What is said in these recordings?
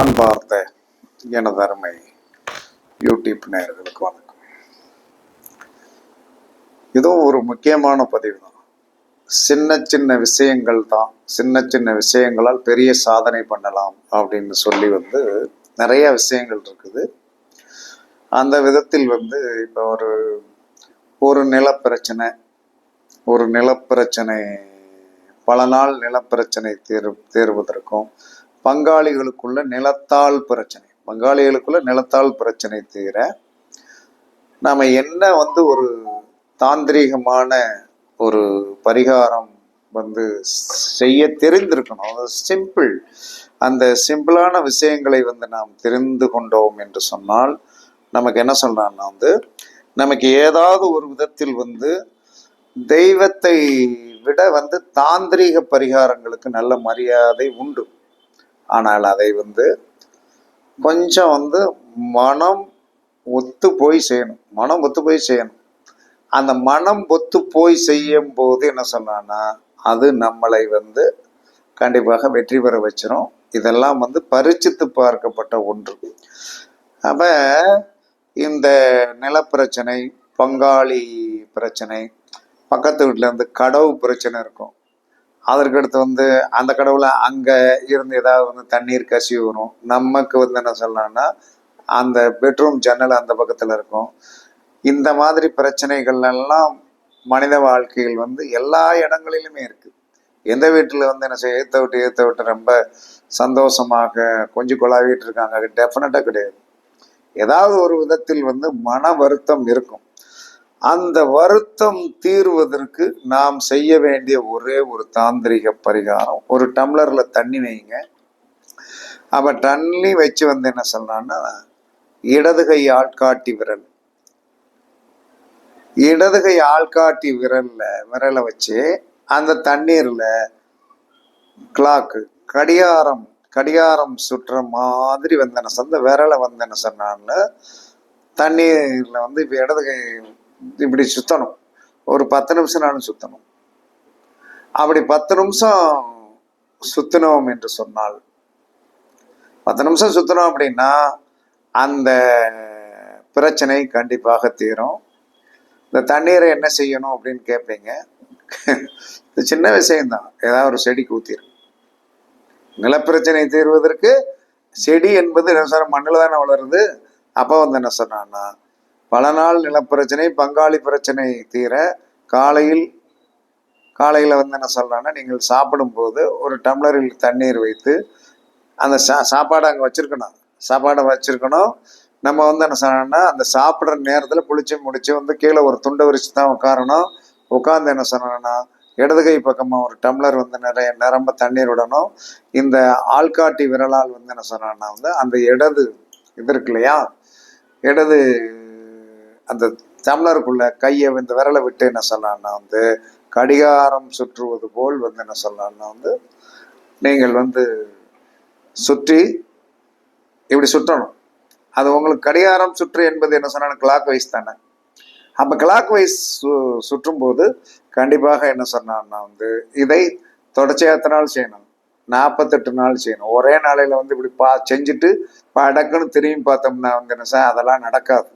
அன்பார்ந்த எனது அருமை யூடியூப் நேயர்களுக்கு வணக்கம். இதுவும் ஒரு முக்கியமான பதிவு தான் சின்ன சின்ன விஷயங்கள் தான். சின்ன சின்ன விஷயங்களால் பெரிய சாதனை பண்ணலாம் அப்படின்னு சொல்லி வந்து நிறைய விஷயங்கள் இருக்குது. அந்த விதத்தில் வந்து இப்போ ஒரு ஒரு நிலப்பிரச்சனை ஒரு நிலப்பிரச்சனை பல நாள் நிலப்பிரச்சனை தீர் தீர்வதற்கும் பங்காளிகளுக்குள்ள நிலத்தால் பிரச்சனை. பங்காளிகளுக்குள்ள நிலத்தால் பிரச்சனை தீர நாம் என்ன வந்து ஒரு தாந்திரீகமான ஒரு பரிகாரம் வந்து செய்ய தெரிந்திருக்கணும். அது சிம்பிள். அந்த சிம்பிளான விஷயங்களை வந்து நாம் தெரிந்து கொண்டோம் என்று சொன்னால் நமக்கு என்ன சொல்றான்னா வந்து நமக்கு ஏதாவது ஒரு விதத்தில் வந்து தெய்வத்தை விட வந்து தாந்திரீக பரிகாரங்களுக்கு நல்ல மரியாதை உண்டு. ஆனால் அதை வந்து கொஞ்சம் வந்து மனம் ஒத்து போய் செய்யணும் மனம் ஒத்து போய் செய்யணும் அந்த மனம் ஒத்து போய் செய்யும் போது என்ன சொன்னான்னா அது நம்மளை வந்து கண்டிப்பாக வெற்றி பெற வச்சிடும் இதெல்லாம் வந்து பரிச்சித்து பார்க்கப்பட்ட ஒன்று. அப்ப இந்த நிலப்பிரச்சனை பங்காளி பிரச்சனை பக்கத்து வீட்டில் இருந்து கடவு பிரச்சனை இருக்கும். அதற்கடுத்து வந்து அந்த கடவுளை அங்கே இருந்து ஏதாவது வந்து தண்ணீர் கசிவு வரும் நமக்கு வந்து என்ன சொல்லலாம்னா அந்த பெட்ரூம் ஜன்னல் அந்த பக்கத்தில் இருக்கும். இந்த மாதிரி பிரச்சனைகள் எல்லாம் மனித வாழ்க்கையில் வந்து எல்லா இடங்களிலுமே இருக்குது எந்த வீட்டில் வந்து என்ன செய்ய ஏற்ற விட்டு ஏற்ற விட்டு ரொம்ப சந்தோஷமாக கொஞ்சம் கொலாவிட்டு இருக்காங்க. டெஃபினட்டாக கிடையாது. ஏதாவது ஒரு விதத்தில் வந்து மன வருத்தம் இருக்கும். அந்த வருத்தம் தீர்வதற்கு நாம் செய்ய வேண்டிய ஒரே ஒரு தாந்திரிக பரிகாரம். ஒரு டம்ளரில் தண்ணி வைங்க. அப்போ தண்ணி வச்சு வந்து என்ன சொல்லலான்னா இடது கை ஆள்காட்டி விரல். இடது கை ஆள்காட்டி விரல்ல விரலை வச்சு அந்த தண்ணீரில் கிளாக்கு கடிகாரம் கடிகாரம் சுற்றுற மாதிரி வந்து என்ன சொன்ன விரலை வந்து என்ன சொன்னான்னு தண்ணீரில் வந்து இப்போ இடது கை இப்படி சுத்தணும். ஒரு பத்து நிமிஷம் நானும் சுத்தணும். அப்படி பத்து நிமிஷம் சுத்தினோம் என்று சொன்னால் பத்து நிமிஷம் சுத்தினோம் அப்படின்னா அந்த பிரச்சனை கண்டிப்பாக தீரும். இந்த தண்ணீரை என்ன செய்யணும் அப்படின்னு கேட்பீங்க இது சின்ன விஷயம்தான். ஏதாவது ஒரு செடி ஊத்திரும். நிலப்பிரச்சனை தீர்வதற்கு செடி என்பது மண்ணில் தானே வளருது. அப்போ வந்து என்ன சொன்னான்னா பல நாள் நிலப்பிரச்சனை பங்காளி பிரச்சனை தீர காலையில் காலையில் வந்து என்ன சொல்கிறான்னா நீங்கள் சாப்பிடும்போது ஒரு டம்ளரில் தண்ணீர் வைத்து அந்த சா சாப்பாடை அங்கே வச்சுருக்கணும். சாப்பாடை வச்சுருக்கணும். நம்ம வந்து என்ன சொன்னோம்னா அந்த சாப்பிட்ற நேரத்தில் புளிச்சு முடிச்சு வந்து கீழே ஒரு துண்டை விரிச்சு தான் உட்காரணும். உட்காந்து என்ன சொன்னோம்னா இடது கை பக்கமாக ஒரு டம்ளர் வந்து நிறைய நிரம்ப தண்ணீர் விடணும். இந்த ஆள்காட்டி விரலால் வந்து என்ன சொல்கிறேன்னா வந்து அந்த இடது இது இருக்கு இல்லையா? இடது அந்த தமிழருக்குள்ள கையை இந்த விரலை விட்டு என்ன சொல்லலாம்னா வந்து கடிகாரம் சுற்றுவது போல் வந்து என்ன சொல்லலாம்னா வந்து நீங்கள் வந்து சுற்றி இப்படி சுற்றணும். அது உங்களுக்கு கடிகாரம் சுற்று என்பது என்ன சொன்னால் கிளாக் வைஸ் தானே. அப்போ கிளாக் வைஸ் சு சுற்றும் போது கண்டிப்பாக என்ன சொன்னான்னா வந்து இதை தொடர்ச்சியாக எத்தனை நாள் செய்யணும். நாற்பத்தெட்டு நாள் செய்யணும். ஒரே நாளையில் வந்து இப்படி பா செஞ்சுட்டு படக்குன்னு திரும்பி பார்த்தோம்னா வந்து என்ன சார் அதெல்லாம் நடக்காது.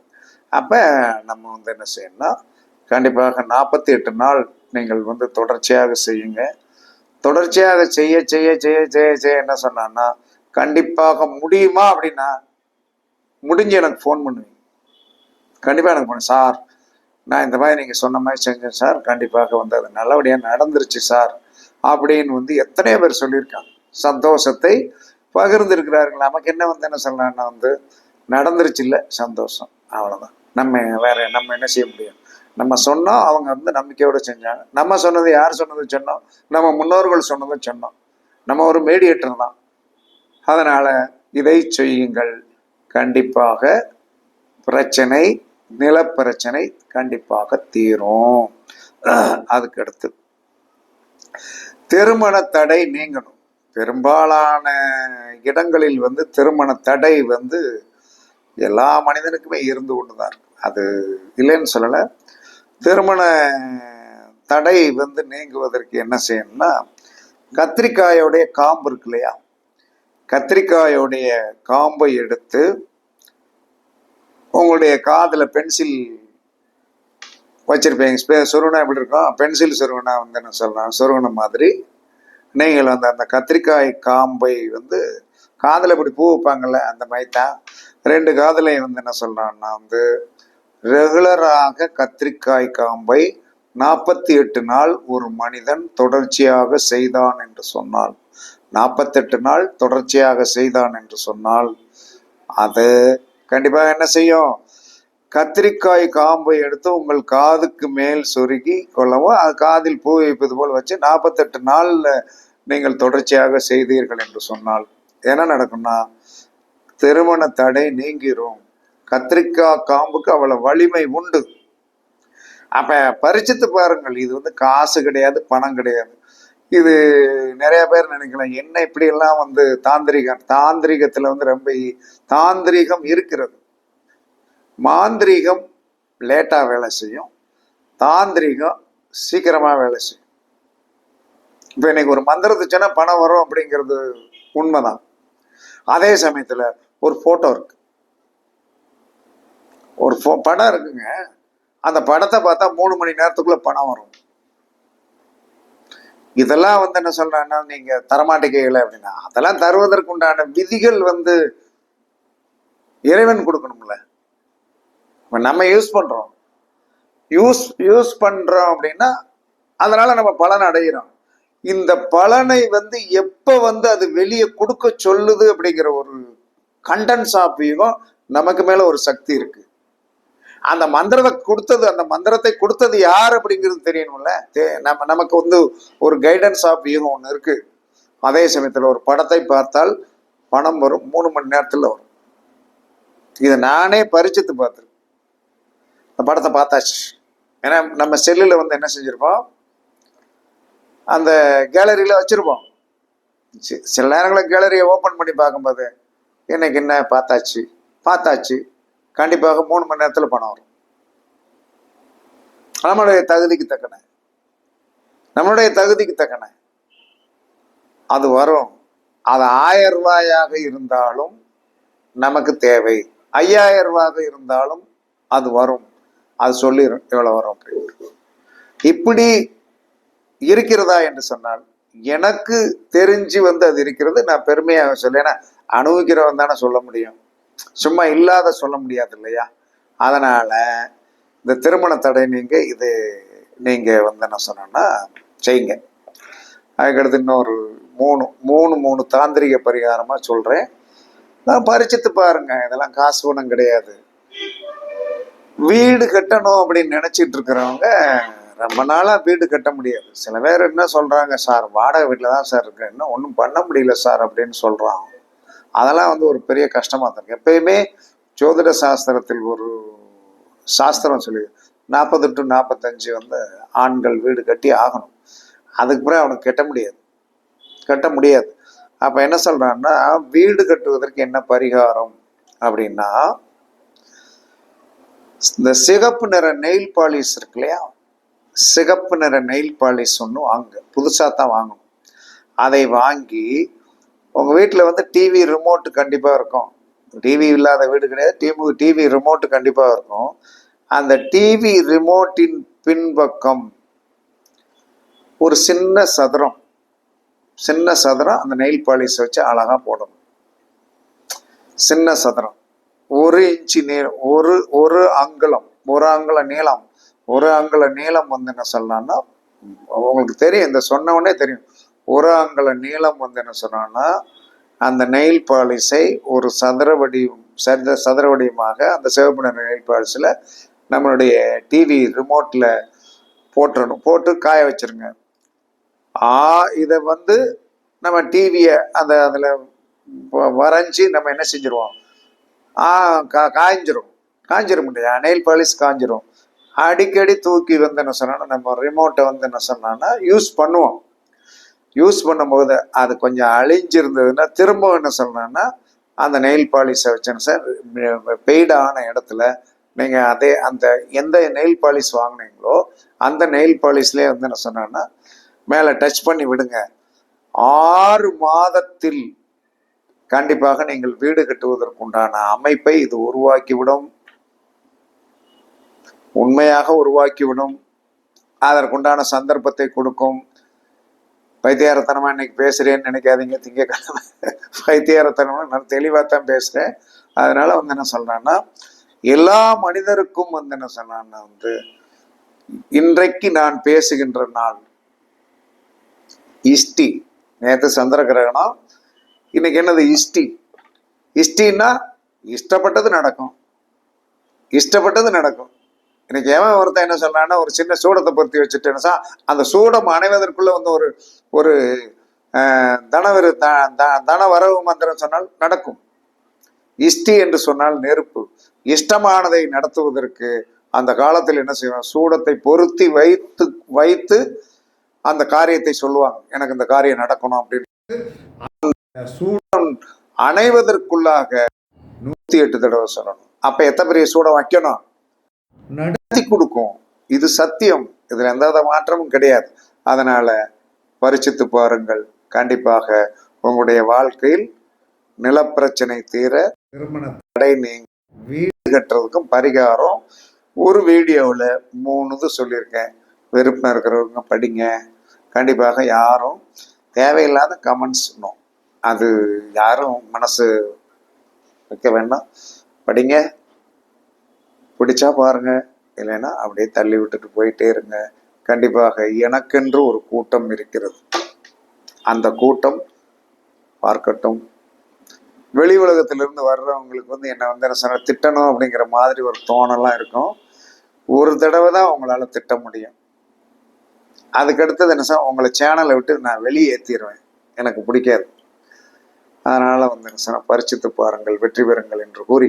அப்போ நம்ம வந்து என்ன செய்யணும்னா கண்டிப்பாக நாற்பத்தி எட்டு நாள் நீங்கள் வந்து தொடர்ச்சியாக செய்யுங்க. தொடர்ச்சியாக செய்ய செய்ய செய்ய செய்ய செய்ய என்ன சொன்னான்னா கண்டிப்பாக முடியுமா அப்படின்னா முடிஞ்சு எனக்கு ஃபோன் பண்ணுவீங்க. கண்டிப்பாக எனக்கு பண்ணு சார் நான் இந்த மாதிரி நீங்கள் சொன்ன மாதிரி செஞ்சேன் சார். கண்டிப்பாக வந்து அது நல்லபடியாக நடந்துருச்சு சார் அப்படின்னு வந்து எத்தனையோ பேர் சொல்லியிருக்காங்க. சந்தோஷத்தை பகிர்ந்துருக்கிறார்கள். நமக்கு என்ன வந்து என்ன சொல்லலாம்னா வந்து நடந்துருச்சு இல்லை சந்தோஷம். அவ்வளோதான் நம்ம வேற நம்ம என்ன செய்ய முடியும்? நம்ம சொன்னோம் அவங்க வந்து நம்பிக்கையோடு செஞ்சாங்க. நம்ம சொன்னது யார் சொன்னது சொன்னோம். நம்ம முன்னோர்கள் சொன்னதும் சொன்னோம். நம்ம ஒரு மீடியேட்டர் தான். அதனால இதை செய்யுங்கள். கண்டிப்பாக பிரச்சனை நிலப்பிரச்சனை கண்டிப்பாக தீரும். அதுக்கு அடுத்து திருமண தடை நீங்கணும். பெரும்பாலான இடங்களில் வந்து திருமண தடை வந்து எல்லா மனிதனுக்குமே இருந்து கொண்டுதான் இருக்கு. அது இல்லைன்னு சொல்லலை. திருமண தடை வந்து நீங்குவதற்கு என்ன செய்யணும்னா கத்திரிக்காயோடைய காம்பு இருக்கு இல்லையா? கத்திரிக்காயோடைய காம்பை எடுத்து உங்களுடைய காதில் பென்சில் வச்சிருப்பீங்க. ஸ்பே- எப்படி இருக்கும்? பென்சில் சொருகனா வந்து என்ன சொல்லலாம் சுருவன மாதிரி. நீங்கள் வந்து அந்த கத்திரிக்காய் காம்பை வந்து காதில் இப்படி பூ வைப்பாங்கல்ல அந்த மாதிரி தான். ரெண்டு காதலையும் வந்து என்ன சொல்கிறான்னா வந்து ரெகுலராக கத்திரிக்காய் காம்பை நாற்பத்தி எட்டு நாள் ஒரு மனிதன் தொடர்ச்சியாக செய்தான் என்று சொன்னால் நாற்பத்தெட்டு நாள் தொடர்ச்சியாக செய்தான் என்று சொன்னால் அது கண்டிப்பாக என்ன செய்யும்? கத்திரிக்காய் காம்பை எடுத்து உங்கள் காதுக்கு மேல் சொருகி கொள்ளவும் அது காதில் பூ வைப்பது போல் வச்சு நாற்பத்தெட்டு நாள்ல நீங்கள் தொடர்ச்சியாக செய்தீர்கள் என்று சொன்னால் என்ன நடக்கும்னா திருமண தடை நீங்கிரும். கத்திரிக்காய் காம்புக்கு அவ்வளவு வலிமை உண்டு. அப்ப பரிச்சித்து பாருங்கள். இது வந்து காசு கிடையாது பணம் கிடையாது. இது நிறைய பேர் நினைக்கலாம் என்ன இப்படி எல்லாம் வந்து தாந்திரிகம்? தாந்திரிகத்துல வந்து ரொம்ப தாந்திரிகம் இருக்கிறது. மாந்திரீகம் லேட்டா வேலை செய்யும். தாந்திரிகம் சீக்கிரமா வேலை செய்யும். இப்போ இன்னைக்கு ஒரு மந்திரத்துச்சுன்னா பணம் வரும் அப்படிங்கிறது உண்மைதான். அதே சமயத்துல ஒரு ஃபோட்டோ இருக்கு. ஒரு ஃபோ படம் இருக்குங்க. அந்த படத்தை பார்த்தா மூணு மணி நேரத்துக்குள்ள பணம் வரும். இதெல்லாம் வந்து என்ன சொல்றேன்னா நீங்க தரமாட்டேங்கல அப்படின்னா அதெல்லாம் தருவதற்கு உண்டான விதிகள் வந்து இறைவன் கொடுக்கணும்ல. நம்ம யூஸ் பண்றோம். யூஸ் யூஸ் பண்றோம் அப்படின்னா அதனால நம்ம பலன் அடைகிறோம் இந்த பலனை வந்து எப்ப வந்து அது வெளியே கொடுக்க சொல்லுது அப்படிங்கிற ஒரு கண்டன்ஸ் ஆஃப் யுகம் நமக்கு மேல ஒரு சக்தி இருக்கு. அந்த மந்திரத்தை கொடுத்தது அந்த மந்திரத்தை கொடுத்தது யார் அப்படிங்கிறது தெரியணும்ல? தே- நம்ம நமக்கு வந்து ஒரு கைடன்ஸ் ஆஃப் யூகம் ஒன்று இருக்கு. அதே சமயத்தில் ஒரு படத்தை பார்த்தால் பணம் வரும் மூணு மணி நேரத்தில் வரும். இதை நானே பரிச்சித்து பார்த்துருக்கேன். அந்த படத்தை பார்த்தாச்சு. ஏன்னா நம்ம செல்லில் வந்து என்ன செஞ்சுருப்போம்? அந்த கேலரியில் வச்சுருப்போம். சில நேரங்களில் கேலரியை ஓப்பன் பண்ணி பார்க்கும்போது இன்னைக்கு என்ன? பார்த்தாச்சு. பார்த்தாச்சு. கண்டிப்பாக மூணு மணி நேரத்தில் பணம் வரும். நம்மளுடைய தகுதிக்கு தக்கன. நம்மளுடைய தகுதிக்கு தக்கன. அது வரும். அது ஆயிரம் ரூபாயாக இருந்தாலும் நமக்கு தேவை. ஐயாயிரம் ரூபாயாக இருந்தாலும் அது வரும். அது சொல்லிடும் எவ்வளவு வரும் அப்படின்ட்டு இப்படி இருக்கிறதா என்று சொன்னால் எனக்கு தெரிஞ்சு வந்து அது இருக்கிறது நான் பெருமையாக சொல்லேன் ஏன்னா அனுபவிக்கிறவன் தானே சொல்ல முடியும். சும்மா இல்லாத சொல்ல முடியாது இல்லையா? அதனால் இந்த திருமண தடை நீங்கள் இது நீங்கள் வந்து என்ன சொன்னோன்னா செய்யுங்க. அதுக்கடுத்து இன்னொரு மூணு மூணு மூணு தாந்திரிக பரிகாரமாக சொல்கிறேன் நான் பரிச்சித்து பாருங்க இதெல்லாம் காசு ஒன்றும் கிடையாது. வீடு கட்டணும் அப்படின்னு நினச்சிட்டு இருக்கிறவங்க ரொம்ப நாளாக வீடு கட்ட முடியாது. சில பேர் என்ன சொல்கிறாங்க சார் வாடகை வீட்டில் தான் சார் இருக்கு இன்னும் ஒன்றும் பண்ண முடியல சார் அப்படின்னு சொல்கிறாங்க அதெல்லாம் வந்து ஒரு பெரிய கஷ்டமா தான் இருக்கு. எப்பயுமே ஜோதிட சாஸ்திரத்தில் ஒரு சாஸ்திரம் சொல்லி நாற்பது டு நாற்பத்தஞ்சு வந்து ஆண்கள் வீடு கட்டி ஆகணும். அதுக்கு பிறகு அவனுக்கு கட்ட முடியாது. கட்ட முடியாது. அப்ப என்ன சொல்றான்னா வீடு கட்டுவதற்கு என்ன பரிகாரம் அப்படின்னா இந்த சிகப்பு நிற நெயில் பாலிஷ் இருக்கு இல்லையா? சிகப்பு நிற நெயில் பாலிஷ் ஒன்று வாங்க. புதுசாக தான் வாங்கணும். அதை வாங்கி உங்கள் வீட்டில் வந்து டிவி ரிமோட் கண்டிப்பாக இருக்கும். டிவி இல்லாத வீடு கிடையாது. டிவி டிவி ரிமோட் கண்டிப்பாக இருக்கும். அந்த டிவி ரிமோட்டின் பின்பக்கம் ஒரு சின்ன சதுரம் சின்ன சதுரம் அந்த நெயில் பாலிஷ் வச்சு அழகாக போடணும். சின்ன சதுரம். ஒரு இன்ச்சு நீளம் ஒரு ஒரு அங்குலம் ஒரு அங்குல நீளம் ஒரு அங்குல நீளம் வந்து என்ன சொல்லலாம்னா உங்களுக்கு தெரியும் இந்த சொன்ன உடனே தெரியும். ஒரு அங்குல நீளம் வந்து என்ன சொன்னான்னா அந்த நெயில் பாலிஷை ஒரு சதுர வடிவம் சத சதுர வடிவமாக அந்த சிவப்பு நிற நெயில் பாலிசில் நம்மளுடைய டிவி ரிமோட்டில் போட்டுடணும் போட்டு காய வச்சிருங்க. ஆ இதை வந்து நம்ம டிவியை அந்த அதில் வரைஞ்சி நம்ம என்ன செஞ்சிருவோம்? ஆ கா காய்ஞ்சிரும். காய்ஞ்சிரும் இல்லையா? நெயில் பாலிஷ் காய்ஞ்சிரும். அடிக்கடி தூக்கி வந்து என்ன சொன்னோன்னா நம்ம ரிமோட்டை வந்து என்ன சொன்னான்னா யூஸ் பண்ணுவோம். யூஸ் பண்ணும்போது அது கொஞ்சம் அழிஞ்சிருந்ததுன்னா திரும்ப என்ன சொல்லணும்னா அந்த நெயில் பாலிஷை வச்சேன்னு சார். பெய்டான இடத்துல நீங்கள் அதே அந்த எந்த நெயில் பாலிஷ் வாங்கினீங்களோ அந்த நெயில் பாலிஷ்லேயே வந்து என்ன சொன்னேன்னா மேலே டச் பண்ணி விடுங்க. ஆறு மாதத்தில் கண்டிப்பாக நீங்கள் வீடு கட்டுவதற்குண்டான அமைப்பை இது உருவாக்கிவிடும். உண்மையாக உருவாக்கிவிடும். அதற்குண்டான சந்தர்ப்பத்தை கொடுக்கும். பைத்தியாரத்தனமா இன்னைக்கு பேசுறேன்னு நினைக்காதீங்க திங்கக்கிழமை. பைத்தியாரத்தனமா நான் தெளிவாக தான் பேசுறேன். அதனால வந்து என்ன சொல்றேன்னா எல்லா மனிதருக்கும் வந்து என்ன சொன்னான்னா வந்து இன்றைக்கு நான் பேசுகின்ற நாள் இஷ்டி. நேற்று சந்திர கிரகணம் இன்னைக்கு என்னது இஷ்டி? இஷ்டின்னா இஷ்டப்பட்டது நடக்கும். இஷ்டப்பட்டது நடக்கும். இன்னைக்கு ஏன் ஒருத்தன் என்ன சொல்றான்னா ஒரு சின்ன சூடத்தை பொருத்தி வச்சுட்டேன்னா அந்த சூடம் அணைவதற்குள்ள வந்து ஒரு ஒரு தனவிரு த- தன வரவு மந்திரம் சொன்னால் நடக்கும். இஷ்டி என்று சொன்னால் நெருப்பு. இஷ்டமானதை நடத்துவதற்கு அந்த காலத்தில் என்ன செய்வோம் சூடத்தை பொருத்தி வைத்து வைத்து அந்த காரியத்தை சொல்லுவாங்க. எனக்கு இந்த காரியம் நடக்கணும் அப்படின்னு. சூடம் அணைவதற்குள்ளாக நூத்தி எட்டு தடவை சொல்லணும். அப்ப எத்தனை பெரிய சூடம் வைக்கணும்? நடத்தி கொடுக்கும். இது சத்தியம். இதுல எந்த வித மாற்றமும் கிடையாது. அதனால பரிசித்து பாருங்கள். கண்டிப்பாக உங்களுடைய வாழ்க்கையில் நிலப்பிரச்சனை தீர திருமண தடை நீங்க வீடு கட்டுறதுக்கும் பரிகாரம். ஒரு வீடியோவில் மூணு இது சொல்லியிருக்கேன். விருப்பம் இருக்கிறவங்க படிங்க. கண்டிப்பாக யாரும் தேவையில்லாத கமெண்ட்ஸ் அது யாரும் மனசு வைக்க வேண்டாம். படிங்க. பிடிச்சா பாருங்க. இல்லைன்னா அப்படியே தள்ளி விட்டுட்டு போயிட்டே இருங்க. கண்டிப்பாக எனக்கென்று ஒரு கூட்டம் இருக்கிறது. அந்த கூட்டம் பார்க்கட்டும். வெளி உலகத்திலிருந்து வர்றவங்களுக்கு வந்து என்ன வந்து என்ன சொன்ன திட்டணும் அப்படிங்கிற மாதிரி ஒரு தோணலாம் இருக்கும். ஒரு தடவை தான் அவங்களால திட்ட முடியும். அதுக்கடுத்தது என்ன சார் உங்களை சேனலை விட்டு நான் வெளியேற்றிடுவேன் எனக்கு பிடிக்காது. அதனால வந்து என்ன சொன்ன பரிச்சித்து பாருங்கள் வெற்றி பெறுங்கள் என்று கூறி